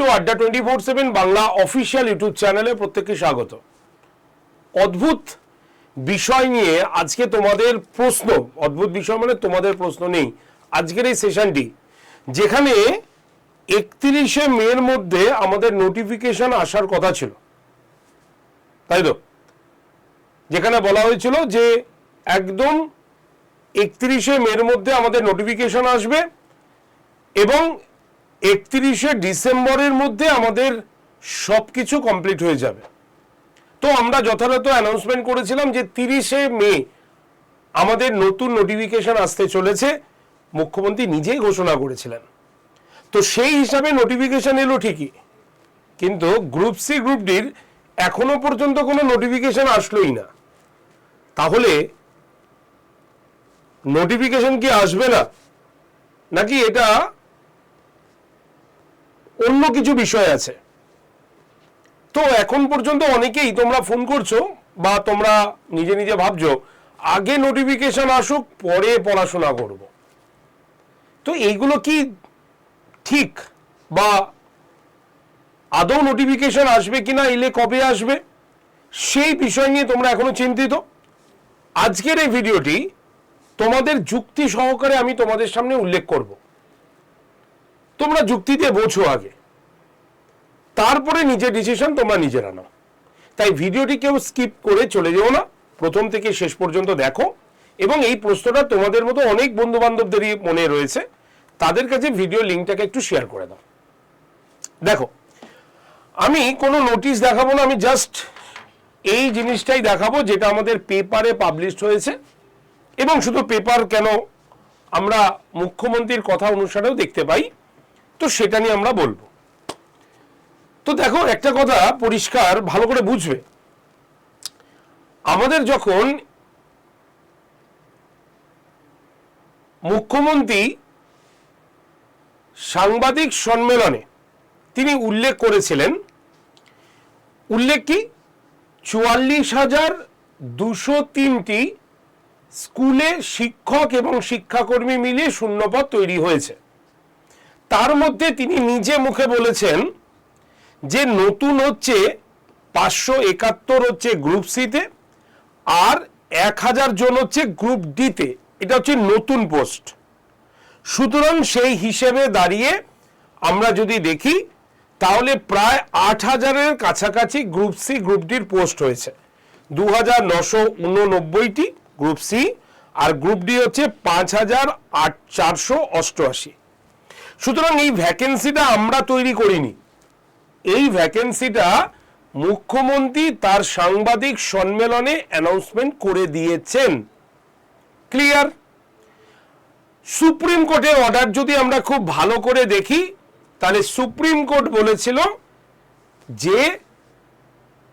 To Adda twenty four seven Bangla official YouTube চ্যানেলে প্রত্যেককে স্বাগত। অদ্ভুত বিষয় নিয়ে আজকে তোমাদের প্রশ্ন, অদ্ভুত বিষয় মানে তোমাদের প্রশ্ন নেই। আজকের এই সেশনটি যেখানে একত্রিশে মের মধ্যে আমাদের নোটিফিকেশন আসার কথা ছিল। তাই তো? যেখানে বলা হয়েছিল যে একদম একত্রিশে মের মধ্যে আমাদের নোটিফিকেশন আসবে এবং একত্রিশে ডিসেম্বরের মধ্যে আমাদের সব কিছু কমপ্লিট হয়ে যাবে। তো আমরা যথাযথ অ্যানাউন্সমেন্ট করেছিলাম যে তিরিশে মে আমাদের নতুন নোটিফিকেশন আসতে চলেছে। মুখ্যমন্ত্রী নিজেই ঘোষণা করেছিলেন। তো সেই হিসাবে নোটিফিকেশন এলো ঠিকই। কিন্তু গ্রুপ সি গ্রুপ ডির এখনও পর্যন্ত কোনো নোটিফিকেশন আসলোই না। তাহলে নোটিফিকেশন কি আসবে না? নাকি এটা অন্য কিছু বিষয় আছে। তো এখন পর্যন্ত অনেকেই তোমরা ফোন করছ বা তোমরা নিজে নিজে ভাবছ, আগে নোটিফিকেশন আসুক, পরে পড়াশোনা করব। তো এইগুলো কি ঠিক বা আদৌ নোটিফিকেশন আসবে কিনা, এলে কবে আসবে, সেই বিষয় নিয়ে তোমরা এখনও চিন্তিত। আজকের এই ভিডিওটি তোমাদের যুক্তি সহকারে আমি তোমাদের সামনে উল্লেখ করব। তোমরা যুক্তি দিয়ে বোঝো আগে। তারপরে নিজের ডিসিশন তোমরা নিজেরা নাও। তাই ভিডিওটি কেউ স্কিপ করে চলে যেও না। প্রথম থেকে শেষ পর্যন্ত দেখো। এবং এই প্রশ্নটা তোমাদের মতো অনেক বন্ধু বান্ধবদেরই মনে রয়েছে। তাদের কাছে ভিডিও লিঙ্কটাকে একটু শেয়ার করে দাও। দেখো, আমি কোনো নোটিশ দেখাবো না, আমি জাস্ট এই জিনিসটাই দেখাবো যেটা আমাদের পেপারে পাবলিশড হয়েছে। এবং শুধু পেপার কেন আমরা মুখ্যমন্ত্রীর কথা অনুসারেও দেখতে পাই। তো সেটা নিয়ে আমরা বলব। তো দেখো, একটা কথা পরিষ্কার, ভালো করে বুঝবে। আমাদের যখন মুখ্যমন্ত্রী সাংবাদিক সম্মেলনে তিনি উল্লেখ করেছিলেন, উল্লেখ কি? চুয়াল্লিশ হাজার দুশো তিনটি স্কুলে শিক্ষক এবং শিক্ষাকর্মী মিলিয়ে শূন্যপদ তৈরি হয়েছে। তার মধ্যে তিনি নিজে মুখে বলেছেন যে নতুন হচ্ছে পাঁচশো একাত্তর হচ্ছে গ্রুপ সিতে আর এক হাজার জন হচ্ছে গ্রুপ ডিতে এটা হচ্ছে নতুন পোস্ট সুতরাং সেই হিসেবে দাঁড়িয়ে আমরা যদি দেখি, তাহলে প্রায় আট হাজারের কাছাকাছি গ্রুপ সি গ্রুপ ডির পোস্ট হয়েছে। দু হাজার নশো উননব্বইটি গ্রুপ সি আর গ্রুপ ডি হচ্ছে পাঁচ হাজার আট চারশো অষ্টআশি। সুতরাং এই ভ্যাকেন্সিটা আমরা তৈরি করিনি। এই ভ্যাকেন্সিটা মুখ্যমন্ত্রী তার সাংবাদিক সম্মেলনে অ্যানাউন্সমেন্ট করে দিয়েছেন। ক্লিয়ার সুপ্রিম কোর্টের অর্ডার যদি আমরা খুব ভালো করে দেখি, তাহলে সুপ্রিম কোর্ট বলেছিল যে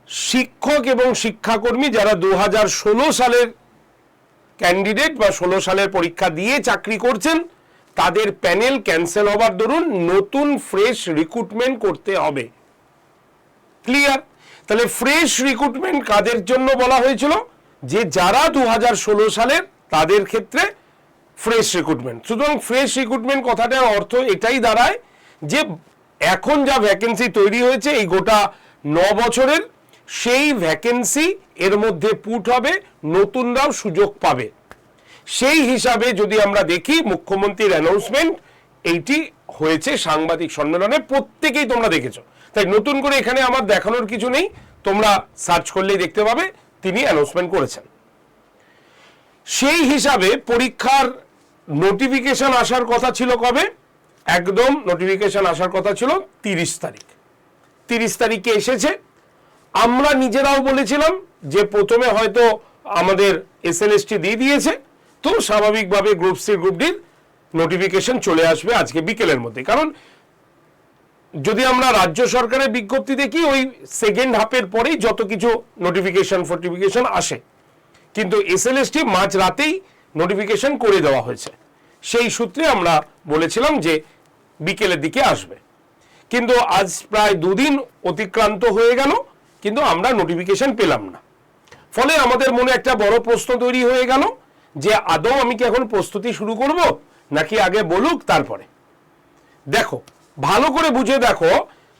শিক্ষক এবং শিক্ষাকর্মী যারা দু হাজার ষোলো সালের ক্যান্ডিডেট বা ষোলো সালের পরীক্ষা দিয়ে চাকরি করছেন তাদের প্যানেল ক্যান্সেল হবার দরুন নতুন ফ্রেশ রিক্রুটমেন্ট করতে হবে। ক্লিয়ার তাহলে ফ্রেশ রিক্রুটমেন্ট কাদের জন্য বলা হয়েছিল? যে যারা দু হাজার ষোলো সালের, তাদের ক্ষেত্রে ফ্রেশ রিক্রুটমেন্ট সুতরাং ফ্রেশ রিক্রুটমেন্ট কথাটার অর্থ এটাই দাঁড়ায় যে এখন যা ভ্যাকেন্সি তৈরি হয়েছে এই গোটা ন বছরের, সেই ভ্যাকেন্সি এর মধ্যে পুট হবে, নতুনরাও সুযোগ পাবে। সেই হিসাবে যদি আমরা দেখি মুখ্যমন্ত্রীর অ্যানাউন্সমেন্ট এইটি হয়েছে সাংবাদিক সম্মেলনে, প্রত্যেকেই তোমরা দেখেছ। তাই নতুন করে এখানে আমার দেখানোর কিছু নেই, তোমরা সার্চ করলেই দেখতে পাবে, তিনি অ্যানাউন্সমেন্ট করেছেন। সেই হিসাবে পরীক্ষার নোটিফিকেশন আসার কথা ছিল কবে? একদম নোটিফিকেশন আসার কথা ছিল তিরিশ তারিখ। তিরিশ তারিখে এসেছে। আমরা নিজেরাও বলেছিলাম যে প্রথমে হয়তো আমাদের এস দিয়ে দিয়েছে। তো স্বাভাবিকভাবে গ্রুপ সি গ্রুপ ডির নোটিফিকেশন চলে আসবে আজকে বিকেলের মধ্যে। কারণ যদি আমরা রাজ্য সরকারের বিজ্ঞপ্তি দেখি, ওই সেকেন্ড হাফের পরেই যত কিছু নোটিফিকেশন ফোটিফিকেশন আসে। কিন্তু এস এল মাঝ রাতেই নোটিফিকেশন করে দেওয়া হয়েছে। সেই সূত্রে আমরা বলেছিলাম যে বিকেলের দিকে আসবে। কিন্তু আজ প্রায় দুদিন অতিক্রান্ত হয়ে গেল, কিন্তু আমরা নোটিফিকেশন পেলাম না। ফলে আমাদের মনে একটা বড় প্রশ্ন তৈরি হয়ে গেল যে আদৌ আমি কি এখন প্রস্তুতি শুরু করব, নাকি আগে বলুক তারপরে? দেখো, ভালো করে বুঝে দেখো,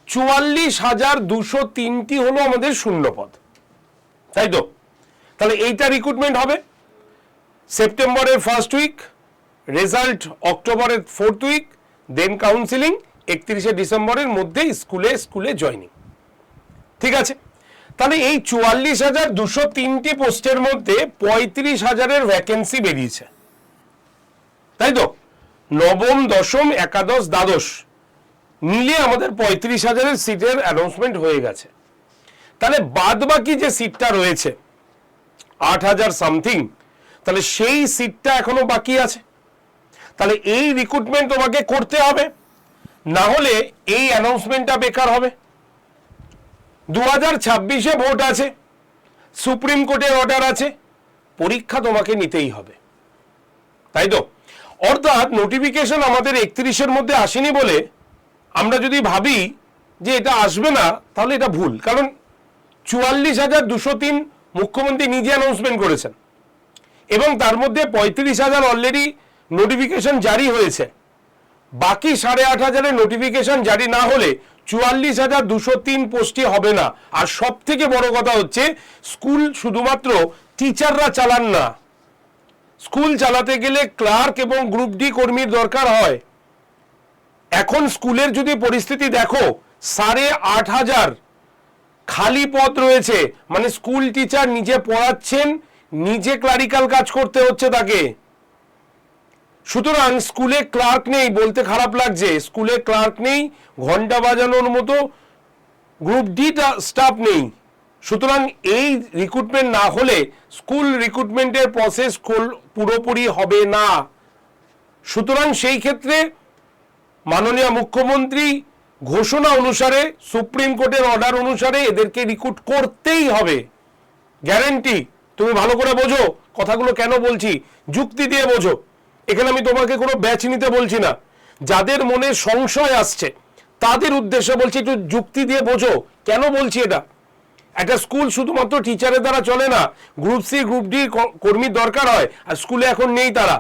চুয়াল্লিশ হাজার দুশো তিনটি হলো আমাদের শূন্য পদ তাই তো? তাহলে এইটা রিক্রুটমেন্ট হবে। সেপ্টেম্বরের ফার্স্ট উইক রেজাল্ট অক্টোবরের ফোর্থ উইক দেন কাউন্সিলিং একত্রিশে ডিসেম্বরের মধ্যেই স্কুলে স্কুলে জয়নিং ঠিক আছে? তাহলে এই চুয়াল্লিশ হাজার দুশো তিনটি পোস্টের মধ্যে পঁয়ত্রিশ হাজারের ভ্যাকেন্সি বেরিয়েছে। তাই তো? নবম, দশম, একাদশ, দ্বাদশ মিলিয়ে আমাদের পঁয়ত্রিশ হাজারের সিটের অ্যানাউন্সমেন্ট হয়ে গেছে। তাহলে বাদ বাকি যে সিটটা রয়েছে, আট হাজার সামথিং তাহলে সেই সিটটা এখনও বাকি আছে। তাহলে এই রিক্রুটমেন্ট তোমাকে করতে হবে। না হলে এই অ্যানাউন্সমেন্টটা বেকার হবে। দু হাজার ছাব্বিশে ভোট আছে। সুপ্রিম কোর্টের অর্ডার আছে। পরীক্ষা তোমাকে নিতেই হবে। তাই তো? অর্থাৎ নোটিফিকেশন আমাদের একত্রিশের মধ্যে আসেনি বলে আমরা যদি ভাবি যে এটা আসবে না, তাহলে এটা ভুল। কারণ চুয়াল্লিশ হাজার দুশো তিন মুখ্যমন্ত্রী নিজে অ্যানাউন্সমেন্ট করেছেন। এবং তার মধ্যে পঁয়ত্রিশ হাজার অলরেডি নোটিফিকেশন জারি হয়েছে। বাকি সাড়ে আট হাজারের নোটিফিকেশন জারি না হলে চুয়াল্লিশ হাজার দুশো তিন পোস্টই হবে না। আর সব থেকে বড় কথা হচ্ছে, স্কুল শুধুমাত্র টিচাররা চালান না। স্কুল চালাতে গেলে ক্লার্ক এবং গ্রুপ ডি কর্মীর দরকার হয়। এখন স্কুলের যদি পরিস্থিতি দেখো, সাড়ে আট হাজার খালি পদ রয়েছে। মানে স্কুল টিচার নিজে পড়াচ্ছেন, নিজে ক্লারিক্যাল কাজ করতে হচ্ছে তাকে। সুতরাং স্কুলে ক্লার্ক নেই বলতে খারাপ লাগছে। স্কুলে ক্লার্ক নেই ঘণ্টা বাজানোর মতো গ্রুপ ডি স্টাফ নেই। সুতরাং এই রিক্রুটমেন্ট না হলে স্কুল রিক্রুটমেন্টের প্রসেস পুরোপুরি হবে না। সুতরাং সেই ক্ষেত্রে মাননীয় মুখ্যমন্ত্রী ঘোষণা অনুসারে, সুপ্রিম কোর্টের অর্ডার অনুসারে এদেরকে রিক্রুট করতেই হবে। গ্যারেন্টি তুমি ভালো করে বোঝো, কথাগুলো কেন বলছি? যুক্তি দিয়ে বোঝো। এখানে আমি তোমাকে কোনো ব্যাচ নিতে বলছি না। যাদের মনে সংশয় আসছে, তাদের উদ্দেশ্যে বলছি, একটু যুক্তি দিয়ে বোঝো। কেন বলছি এটা? একটা স্কুল শুধুমাত্র টিচারের দ্বারা চলে না, গ্রুপ সি, গ্রুপ ডি কর্মীর দরকার হয়, আর স্কুলে এখন নেই তারা।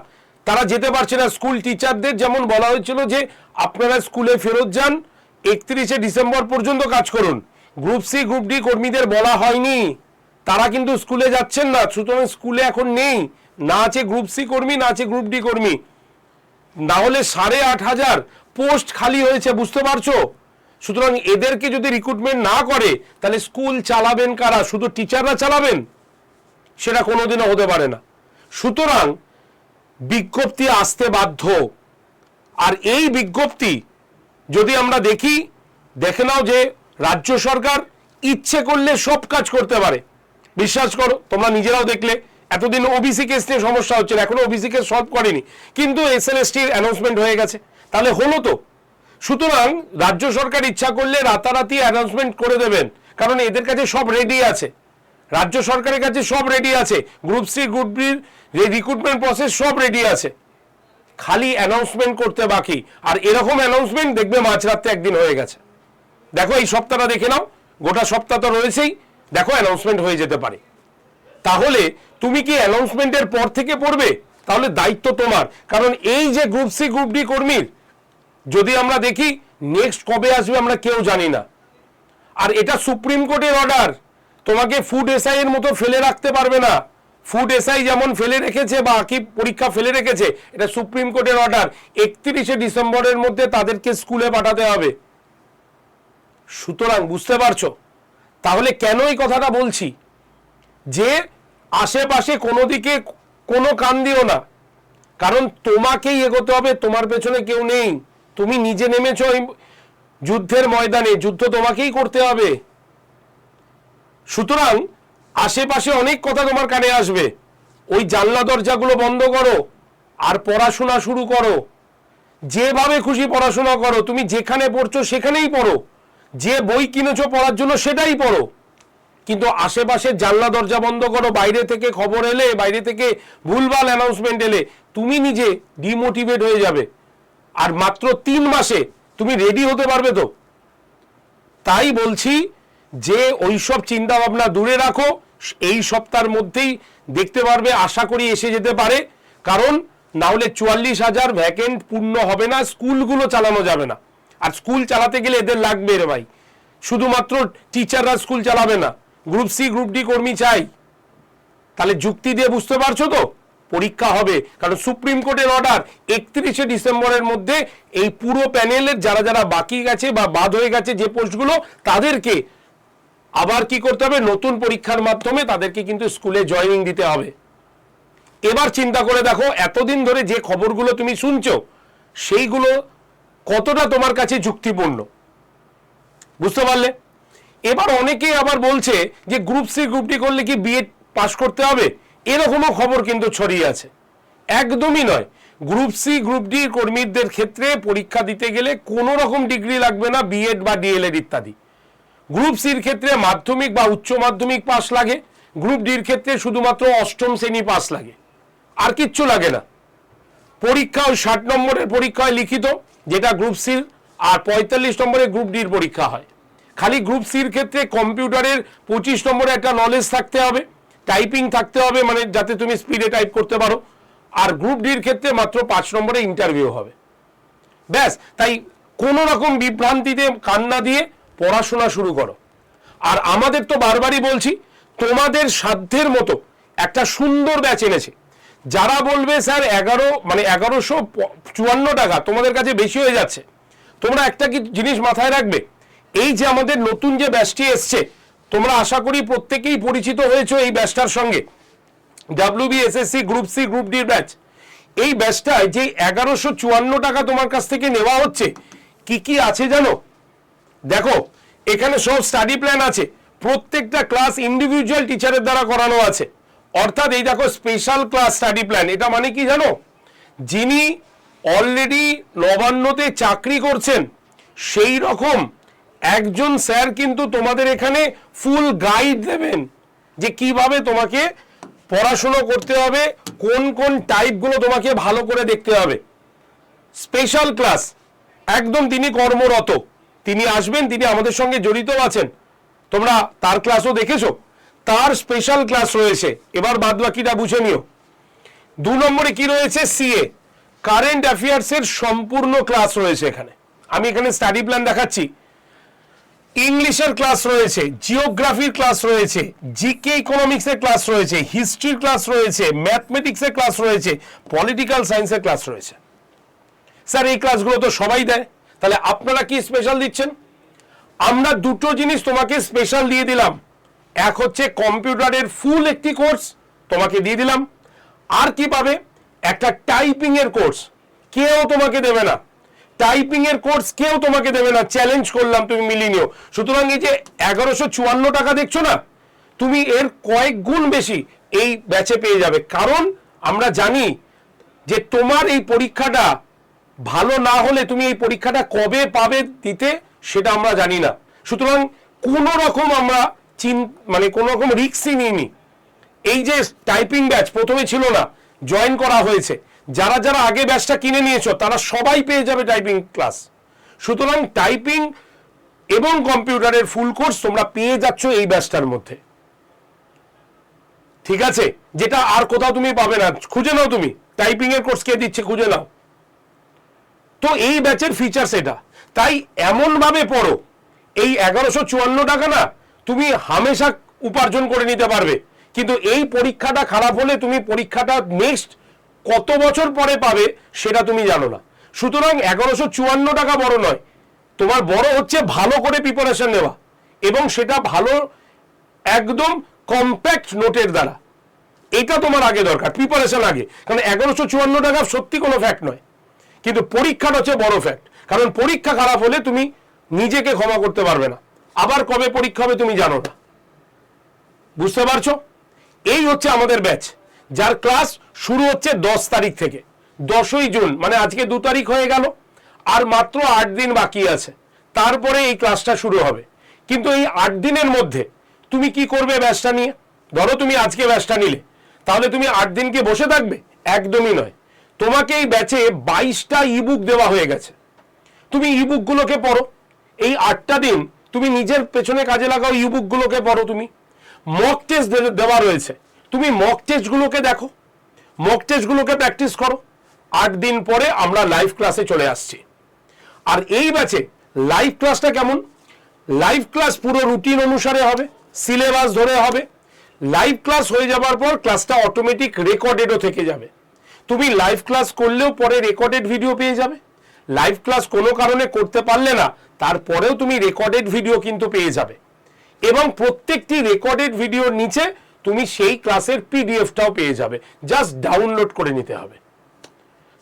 তারা যেতে পারছে না। স্কুল টিচারদের যেমন বলা হয়েছিল যে, আপনারা স্কুলে ফেরত যান, একত্রিশে ডিসেম্বর পর্যন্ত কাজ করুন। গ্রুপ সি, গ্রুপ ডি কর্মীদের বলা হয়নি। তারা কিন্তু স্কুলে যাচ্ছেন না, সুতরাং স্কুলে এখন নেই। না আছে গ্রুপ সি কর্মী, না আছে গ্রুপ ডি কর্মী। না হলে সাড়ে আট হাজার পোস্ট খালি হয়েছে, বুঝতে পারছ? সুতরাং এদেরকে যদি রিক্রুটমেন্ট না করে, তাহলে স্কুল চালাবেন কারা? শুধু টিচাররা চালাবেন? সেটা কোনোদিনও হতে পারে না। সুতরাং বিজ্ঞপ্তি আসতে বাধ্য। আর এই বিজ্ঞপ্তি যদি আমরা দেখি, দেখে নাও যে রাজ্য সরকার ইচ্ছে করলে সব কাজ করতে পারে। বিশ্বাস করো, তোমরা নিজেরাও দেখলে। এতদিন ওবিসি কেস নিয়ে সমস্যা হচ্ছে এখনও ওবিসি কেস সলভ করেনি। কিন্তু এস এল এসটির অ্যানাউন্সমেন্ট হয়ে গেছে। তাহলে হলো তো। সুতরাং রাজ্য সরকার ইচ্ছা করলে রাতারাতি অ্যানাউন্সমেন্ট করে দেবেন, কারণ এদের কাছে সব রেডি আছে। রাজ্য সরকারের কাছে সব রেডি আছে। গ্রুপ সি গ্রুপ বির রিক্রুটমেন্ট প্রসেস সব রেডি আছে। খালি অ্যানাউন্সমেন্ট করতে বাকি। আর এরকম অ্যানাউন্সমেন্ট দেখবে মাঝরাতে একদিন হয়ে গেছে। দেখো এই সপ্তাহটা দেখে নাও। গোটা সপ্তাহ তো রয়েছেই। দেখো অ্যানাউন্সমেন্ট হয়ে যেতে পারে। তাহলে তুমি কি অ্যানাউন্সমেন্টের পর থেকে পড়বে? তাহলে দায়িত্ব তোমার। কারণ এই যে গ্রুপ সি গ্রুপ ডি কর্মীর, যদি আমরা দেখি নেক্সট কবে আসবে আমরা কেউ জানি না। আর এটা সুপ্রিম কোর্টের অর্ডার তোমাকে ফুড এসআই এর মতো ফেলে রাখতে পারবে না। ফুড এসআই যেমন ফেলে রেখেছে বা কি পরীক্ষা ফেলে রেখেছে, এটা সুপ্রিম কোর্টের অর্ডার একত্রিশে ডিসেম্বরের মধ্যে তাদেরকে স্কুলে পাঠাতে হবে। সুতরাং বুঝতে পারছ? তাহলে কেন এই কথাটা বলছি? যে আশেপাশে কোনো দিকে কোনো কান দিও না। কারণ তোমাকেই এগোতে হবে, তোমার পেছনে কেউ নেই। তুমি নিজে নেমেছো এই যুদ্ধের ময়দানে, যুদ্ধ তোমাকেই করতে হবে। সুতরাং আশেপাশে অনেক কথা তোমার কানে আসবে। ওই জানলা দরজাগুলো বন্ধ করো আর পড়াশোনা শুরু করো। যেভাবে খুশি পড়াশোনা করো, তুমি যেখানে পড়ছো সেখানেই পড়ো। যে বই কিনেছো পড়ার জন্য সেটাই পড়ো। কিন্তু আশেপাশে জানলা দরজা বন্ধ করো, বাইরে থেকে খবর এলে, বাইরে থেকে ভুলভাল অ্যানাউন্সমেন্ট এলে, তুমি নিজে ডিমোটিভেট হয়ে যাবে। আর মাত্র তিন মাসে তুমি রেডি হতে পারবে তো। তাই বলছি যে ওইসব চিন্তা ভাবনা দূরে রাখো, এই সপ্তাহের মধ্যেই দেখতে পারবে, আশা করি এসে যেতে পারে। কারণ না হলে চুয়াল্লিশ হাজার ভ্যাকেন্ট পূর্ণ হবে না, স্কুলগুলো চালানো যাবে না। আর স্কুল চালাতে গেলে এদের লাগবে রে ভাই। শুধুমাত্র টিচাররা স্কুল চালাবে না। গ্রুপ সি, গ্রুপ ডি কর্মী চাই। তাহলে যুক্তি দিয়ে বুঝতে পারছ তো? পরীক্ষা হবে। কারণ সুপ্রিম কোর্টের অর্ডার একত্রিশে ডিসেম্বরের মধ্যে এই পুরো প্যানেলের যারা যারা বাকি গেছে বা বাদ হয়ে গেছে যে পোস্টগুলো তাদেরকে আবার কি করতে হবে? নতুন পরীক্ষার মাধ্যমে তাদেরকে কিন্তু স্কুলে জয়েনিং দিতে হবে। এবার চিন্তা করে দেখো, এতদিন ধরে যে খবরগুলো তুমি শুনছো, সেইগুলো কতটা তোমার কাছে যুক্তিপূর্ণ? বুঝতে পারলে? এবার অনেকেই আবার বলছে যে গ্রুপ সি গ্রুপ ডি করলে কি বিএড পাশ করতে হবে? এরকমও খবর কিন্তু ছড়িয়ে আছে। একদমই নয়। গ্রুপ সি গ্রুপ ডি কর্মীদের ক্ষেত্রে পরীক্ষা দিতে গেলে কোনো রকম ডিগ্রি লাগবে না বিএড বা ডিএলএড ইত্যাদি। গ্রুপ সির ক্ষেত্রে মাধ্যমিক বা উচ্চ মাধ্যমিক পাস লাগে। গ্রুপ ডির ক্ষেত্রে শুধুমাত্র অষ্টম শ্রেণি পাস লাগে। আর কিচ্ছু লাগে না। পরীক্ষা ওই ষাট নম্বরের পরীক্ষায় লিখিত, যেটা গ্রুপ সির আর পঁয়তাল্লিশ নম্বরের গ্রুপ ডির পরীক্ষা হয়। খালি গ্রুপ সির ক্ষেত্রে কম্পিউটারের পঁচিশ নম্বরে একটা নলেজ থাকতে হবে টাইপিং থাকতে হবে মানে যাতে তুমি স্পিডে টাইপ করতে পারো। আর গ্রুপ ডির ক্ষেত্রে মাত্র পাঁচ নম্বরে ইন্টারভিউ হবে। ব্যাস, তাই কোনো রকম বিভ্রান্তিতে কান্না দিয়ে পড়াশোনা শুরু করো। আর আমাদের তো বারবারই বলছি, তোমাদের সাধ্যের মতো একটা সুন্দর ব্যাচ এনেছে। যারা বলবে, স্যার, এগারো মানে এগারোশো চুয়ান্ন টাকা তোমাদের কাছে বেশি হয়ে যাচ্ছে। তোমরা একটা কি জিনিস মাথায় রাখবে? এই যে আমাদের নতুন যে ব্যাচটি এসছে, তোমরা আশা করি প্রত্যেকেই পরিচিত হয়েছো এই ব্যাচটার সঙ্গে। WB SSC group C group D batch. এই ব্যাচটায় যে এগারোশো চুয়ান্ন টাকা তোমার কাছ থেকে নেওয়া হচ্ছে, কি কি আছে জানো? দেখো, এখানে সব স্টাডি প্ল্যান আছে। প্রত্যেকটা ক্লাস ইন্ডিভিজুয়াল টিচারের দ্বারা করানো আছে। অর্থাৎ এই দেখো স্পেশাল ক্লাস স্টাডি প্ল্যান এটা মানে কি জানো? যিনি অলরেডি নবান্নতে চাকরি করছেন, সেই রকম একজন স্যার কিন্তু তোমাদের এখানে ফুল গাইড দেবেন যে কীভাবে তোমাকে পড়াশুনো করতে হবে, কোন কোন টাইপগুলো তোমাকে ভালো করে দেখতে হবে। স্পেশাল ক্লাস একদম তিনি কর্মরত, তিনি আসবেন, তিনি আমাদের সঙ্গে জড়িত আছেন। তোমরা তার ক্লাসও দেখেছ? তার স্পেশাল ক্লাস রয়েছে। এবার বাদ বাকিটা বুঝে নিও। দু নম্বরে কি রয়েছে? সিএ কারেন্ট অ্যাফেয়ার্সের সম্পূর্ণ ক্লাস রয়েছে এখানে। আমি এখানে স্টাডি প্ল্যান দেখাচ্ছি। ইংলিশের ক্লাস রয়েছে, জিওগ্রাফির ক্লাস রয়েছে, জিকে ইকোনমিক্সের ক্লাস রয়েছে, হিস্ট্রির ক্লাস রয়েছে, ম্যাথমেটিক্সের ক্লাস রয়েছে, পলিটিক্যাল সায়েন্সের ক্লাস রয়েছে। স্যার, এই ক্লাসগুলো তো সবাই দেয়। তাহলে আপনারা কি স্পেশাল দিচ্ছেন? আমরা দুটো জিনিস তোমাকে স্পেশাল দিয়ে দিলাম। এক হচ্ছে কম্পিউটারের ফুল একটি কোর্স তোমাকে দিয়ে দিলাম। আর কি পাবে? একটা টাইপিং এর কোর্স কেউ তোমাকে দেবে না। টাইপিং এর কোর্স কেউ তোমাকে দেবে না। চ্যালেঞ্জ করলাম, তুমি মিলিয়ে নিও সুতরাং এই যে এগারোশো চুয়ান্ন টাকা দেখছ না, তুমি এর কয়েক গুণ বেশি এই ব্যাচে পেয়ে যাবে। কারণ আমরা জানি যে তোমার এই পরীক্ষাটা ভালো না হলে তুমি এই পরীক্ষাটা কবে পাবে দিতে সেটা আমরা জানি না। সুতরাং কোনো রকম আমরা চিন মানে কোনো রকম রিক্সই নিইনি। এই যে টাইপিং ব্যাচ প্রথমে ছিল না জয়েন করা হয়েছে। যারা যারা আগে ব্যাচটা কিনে নিয়েছ, তারা সবাই পেয়ে যাবে টাইপিং ক্লাস সুতরাং টাইপিং এবং কম্পিউটারের ফুল কোর্স তোমরা পেয়ে যাচ্ছ এই ব্যাচটার মধ্যে। ঠিক আছে? যেটা আর কোথাও তুমি পাবে না। খুঁজে নাও তুমি। টাইপিং এর কোর্স কে দিচ্ছে, খুঁজে নাও। তো এই ব্যাচের ফিচার্স এটা। তাই এমন ভাবে পড়ো। এই এগারোশো চুয়ান্ন টাকা না, তুমি হামেশা উপার্জন করে নিতে পারবে। কিন্তু এই পরীক্ষাটা খারাপ হলে তুমি পরীক্ষাটা নেক্সট কত বছর পরে পাবে সেটা তুমি জানো না। সুতরাং এগারোশো চুয়ান্ন টাকা বড় নয়। তোমার বড় হচ্ছে ভালো করে প্রিপারেশন নেওয়া এবং সেটা ভালো একদম কম্প্যাক্ট নোটের দ্বারা। এটা তোমার আগে দরকার প্রিপারেশন আগে। কারণ এগারোশো চুয়ান্ন টাকা সত্যি কোনো ফ্যাক্ট নয়। কিন্তু পরীক্ষাটা হচ্ছে বড় ফ্যাক্ট কারণ পরীক্ষা খারাপ হলে তুমি নিজেকে ক্ষমা করতে পারবে না। আবার কবে পরীক্ষা হবে তুমি জানো না। বুঝতে পারছ? এই হচ্ছে আমাদের ব্যাচ যার ক্লাস শুরু হচ্ছে দশ তারিখ থেকে। দশই জুন মানে আজকে দু তারিখ হয়ে গেল, আর মাত্র আট দিন বাকি আছে। তারপরে এই ক্লাসটা শুরু হবে। কিন্তু এই আট দিনের মধ্যে তুমি কি করবে ব্যাচটা নিয়ে? ধরো তুমি আজকে ব্যাচটা নিলে। তাহলে তুমি আট দিনকে বসে থাকবে? একদমই নয়। তোমাকে এই ব্যাচে বাইশটা ইবুক দেওয়া হয়ে গেছে। তুমি ইবুকগুলোকে পড়ো। এই আটটা দিন তুমি নিজের পেছনে কাজে লাগাও ইবুকগুলোকে পড়ো তুমি। মক টেস্ট দেওয়া রয়েছে। তুমি মক টেস্টগুলোকে দেখো। মক টেস্টগুলোকে প্র্যাকটিস করো। আট দিন পরে আমরা লাইভ ক্লাসে চলে আসছি। আর এই ব্যাচে লাইভ ক্লাসটা কেমন? লাইভ ক্লাস পুরো রুটিন অনুসারে হবে সিলেবাস ধরে হবে। লাইভ ক্লাস হয়ে যাবার পর ক্লাসটা অটোমেটিক রেকর্ডেডও থেকে যাবে। তুমি লাইভ ক্লাস করলেও পরে রেকর্ডেড ভিডিও পেয়ে যাবে। লাইভ ক্লাস কোনো কারণে করতে পারলে না, তারপরেও তুমি রেকর্ডেড ভিডিও কিন্তু পেয়ে যাবে। এবং প্রত্যেকটি রেকর্ডেড ভিডিওর নিচে তুমি সেই ক্লাসের পিডিএফটাও পেয়ে যাবে। জাস্ট ডাউনলোড করে নিতে হবে।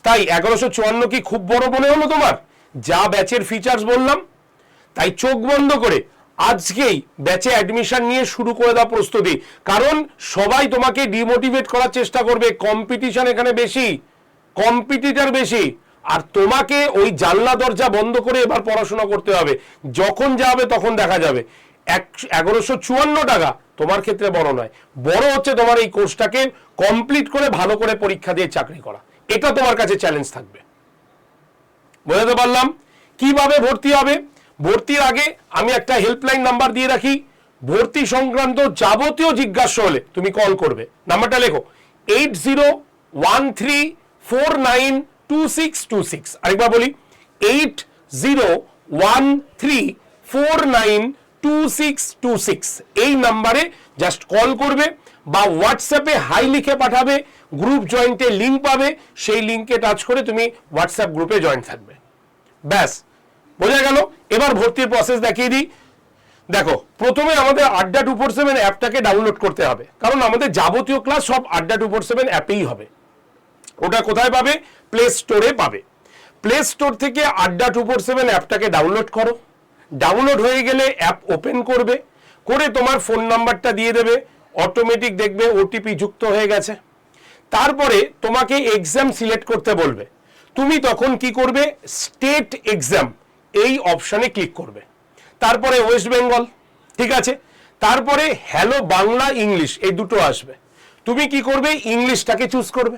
তাই এগারোশো চুয়ান্ন কি খুব বড় মনে হলো তোমার? যা ব্যাচের ফিচার্স বললাম। তাই চোখ বন্ধ করে আজকেই ব্যাচে অ্যাডমিশন নিয়ে শুরু করে দাও প্রস্তুতি। কারণ সবাই তোমাকে ডিমোটিভেট করার চেষ্টা করবে। কম্পিটিশন এখানে বেশি। কম্পিটিটার বেশি। আর তোমাকে ওই জানলা দরজা বন্ধ করে এবার পড়াশোনা করতে হবে। যখন যাবে তখন দেখা যাবে। এগারোশো চুয়ান্ন টাকা তোমার ক্ষেত্রে বড় নয়। বড় হচ্ছে তোমার এই কোর্সটাকে কমপ্লিট করে ভালো করে পরীক্ষা দিয়ে চাকরি করা। এটা তোমার কাছে চ্যালেঞ্জ থাকবে। বোঝাতে পারলাম? কীভাবে ভর্তি হবে? ভর্তির আগে আমি একটা হেল্পলাইন নাম্বার দিয়ে রাখি। ভর্তি সংক্রান্ত যাবতীয় জিজ্ঞাসা হলে তুমি কল করবে। নাম্বারটা লেখো। Eight zero one three four nine two six two six আরেকবার বলি eight zero one three four nine two six two six এই নাম্বারে জাস্ট কল করবে বা হোয়াটসঅ্যাপে হাই লিখে পাঠাবে গ্রুপ জয়েন্টে লিঙ্ক পাবে, সেই লিঙ্কে টাচ করে তুমি হোয়াটসঅ্যাপ গ্রুপে জয়েন থাকবে। ব্যাস, বোঝা গেল? এবার ভর্তির প্রসেস দেখিয়ে দিই। দেখো, প্রথমে আমাদের আড্ডা টু ফোর সেভেন অ্যাপটাকে ডাউনলোড করতে হবে। কারণ আমাদের যাবতীয় ক্লাস সব আড্ডা টু ফোর সেভেন অ্যাপেই হবে। ওটা কোথায় পাবে? প্লে স্টোরে পাবে। প্লে স্টোর থেকে আড্ডা টু ফোর সেভেন অ্যাপটাকে ডাউনলোড করো। ডাউনলোড হয়ে গেলে অ্যাপ ওপেন করবে, করে তোমার ফোন নাম্বারটা দিয়ে দেবে অটোমেটিক দেখবে ওটিপি যুক্ত হয়ে গেছে। তারপরে তোমাকে এক্সাম সিলেক্ট করতে বলবে। তুমি তখন কি করবে? স্টেট এক্সাম এই অপশানে ক্লিক করবে। তারপরে ওয়েস্ট বেঙ্গল ঠিক আছে? তারপরে হ্যালো বাংলা ইংলিশ এই দুটো আসবে। তুমি কি করবে? ইংলিশটাকে চুজ করবে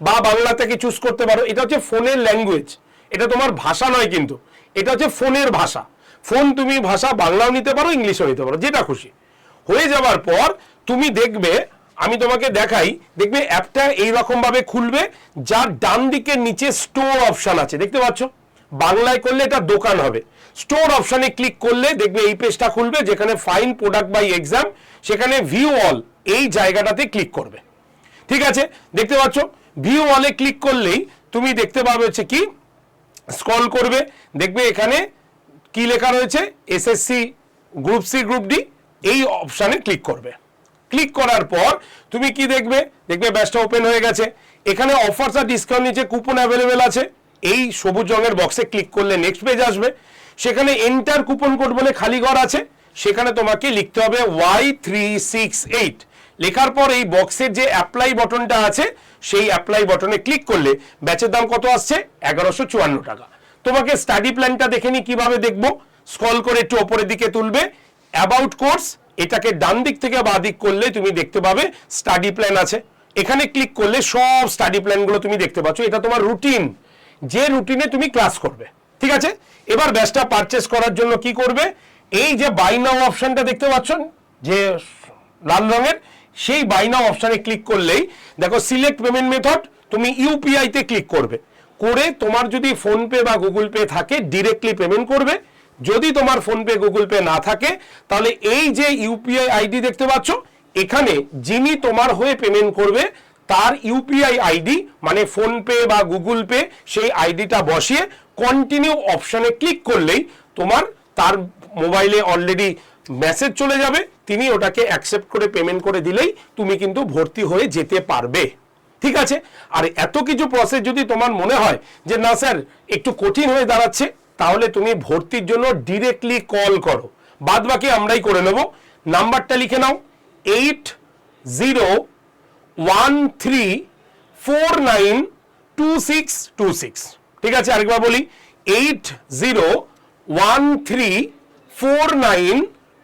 বা বাংলাটাকে চুজ করতে পারো। এটা হচ্ছে ফোনের ল্যাঙ্গুয়েজ এটা তোমার ভাষা নয় কিন্তু, এটা হচ্ছে ফোনের ভাষা। ফোন তুমি ভাষা বাংলাও নিতে পারো, ইংলিশও নিতে পারো, যেটা খুশি। হয়ে যাওয়ার পর তুমি দেখবে, আমি তোমাকে দেখাই, দেখবে অ্যাপটা এইরকম ভাবে খুলবে, যার ডান দিকের নিচে স্টোর অপশন আছে, দেখতে পাচ্ছ? বাংলায় করলে এটা দোকান হবে। স্টোর অপশনে ক্লিক করলে দেখবে এই পেজটা খুলবে, যেখানে ফাইন প্রোডাক্ট বাই এক্সাম সেখানে ভিউ অল এই জায়গাটাতে ক্লিক করবে। ঠিক আছে? দেখতে পাচ্ছ? ভিউ অলে ক্লিক করলেই তুমি দেখতে পাবে হচ্ছে কি? স্ক্রল করবে, দেখবে এখানে কি লেখা রয়েছে? SSC group C group D এই অপশানে ক্লিক করবে। ক্লিক করার পর তুমি কি দেখবে? দেখবে ব্যাচটা ওপেন হয়ে গেছে। এখানে অফার্স আর ডিসকাউন্ট নিচে কুপন অ্যাভেলেবেল আছে। এই সবুজ রঙের বক্সে ক্লিক করলে নেক্সট পেজ আসবে। সেখানে এন্টার কুপন কোড বলে খালি ঘর আছে। সেখানে তোমাকে লিখতে হবে ওয়াই থ্রি সিক্স এইট লেখার পর এই বক্সের যে অ্যাপ্লাই বটনটা আছে, সেই অ্যাপ্লাই বটনে ক্লিক করলে ব্যাচের দাম কত আসছে? এগারোশো চুয়ান্ন টাকা। তোমাকে স্টাডি প্ল্যানটা দেখে নি কীভাবে দেখব? স্ক্রল করে একটু ওপরের দিকে তুলবে। অ্যাবাউট কোর্স এটাকে ডান দিক থেকে বাঁ দিক করলে তুমি দেখতে পাবে স্টাডি প্ল্যান আছে। এখানে ক্লিক করলে সব স্টাডি প্ল্যানগুলো তুমি দেখতে পাচ্ছ। এটা তোমার রুটিন যে রুটিনে তুমি ক্লাস করবে। ঠিক আছে? এবার ব্যাচটা পারচেস করার জন্য কি করবে? এই যে বাই নাও অপশনটা দেখতে পাচ্ছ, যে লাল রঙের, সেই বাই নাও অপশনে ক্লিক করলেই, দেখো সিলেক্ট পেমেন্ট মেথড তুমি ইউপিআই তে ক্লিক করবে। করে তোমার যদি ফোনপে বা গুগল পে থাকে ডিরেক্টলি পেমেন্ট করবে। যদি তোমার ফোনপে গুগল পে না থাকে, তাহলে এই যে ইউপিআই আইডি দেখতে পাচ্ছ, এখানে যিনি তোমার হয়ে পেমেন্ট করবে, তার ইউপিআই আইডি মানে ফোনপে বা গুগল পে সেই আইডিটা বসিয়ে কন্টিনিউ অপশনে ক্লিক করলেই তোমার তার মোবাইলে অলরেডি মেসেজ চলে যাবে। তিনি ওটাকে অ্যাকসেপ্ট করে পেমেন্ট করে দিলেই তুমি কিন্তু ভর্তি হয়ে যেতে পারবে। ঠিক আছে? আর এত কিছু প্রসেস যদি তোমার মনে হয় যে, না স্যার, একটু কঠিন হয়ে দাঁড়াচ্ছে, তাহলে তুমি ভর্তির জন্য ডিরেক্টলি কল করো। বাদ বাকি আমরাই করে নেব। নাম্বারটা লিখে নাও। Eight zero one three four nine two six two six ঠিক আছে? আরেকবার বলি। Eight zero one three four nine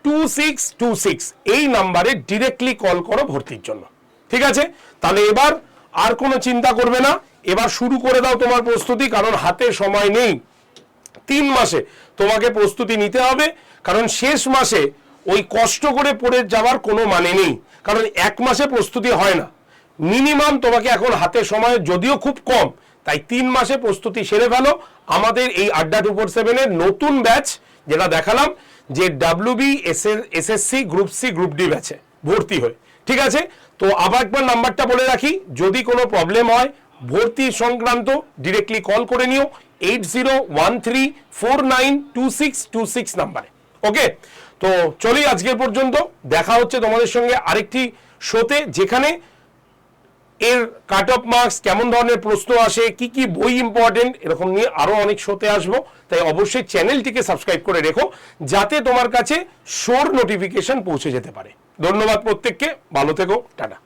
two six two six এই নাম্বারে ডিরেক্টলি কল করো ভর্তির জন্য। ঠিক আছে? তাহলে এবার আর কোনো চিন্তা করবে না। এবার শুরু করে দাও তোমার প্রস্তুতি, কারণ হাতে সময় নেই। তিন মাসে তোমাকে প্রস্তুতি নিতে হবে, কারণ শেষ মাসে ওই কষ্ট করে পড়ে যাওয়ার কোনো মানে নেই। কারণ এক মাসে প্রস্তুতি হয় না। মিনিমাম তোমাকে এখন হাতে সময়, যদিও খুব কম, তাই তিন মাসে প্রস্তুতি সেরে ফেলো। আমাদের এই আড্ডা টু ফোর সেভেনের নতুন ব্যাচ যেটা দেখালাম, যে WB S SSC group C group D ব্যাচে ভর্তি হয়ে। ঠিক আছে? তো আবার একবার নাম্বারটা বলে রাখি, যদি কোনো প্রবলেম হয়, ভর্তি সংক্রান্ত ডিরেক্টলি কল করে নিও eight zero one three four nine two six two six নাম্বারে। ওকে তো চলি আজকের পর্যন্ত, দেখা হচ্ছে তোমাদের সঙ্গে আরেকটি শোতে যেখানে এর কাট অফ মার্কস কেমন ধরনের প্রশ্ন আসে, কি কি বই ইম্পর্টেন্ট এরকম নিয়ে আরও অনেক শোতে আসব। তাই অবশ্যই চ্যানেলটিকে সাবস্ক্রাইব করে রেখো, যাতে তোমার কাছে শোর নোটিফিকেশন পৌঁছে যেতে পারে। ধন্যবাদ প্রত্যেককে ভালো থেকো টাটা।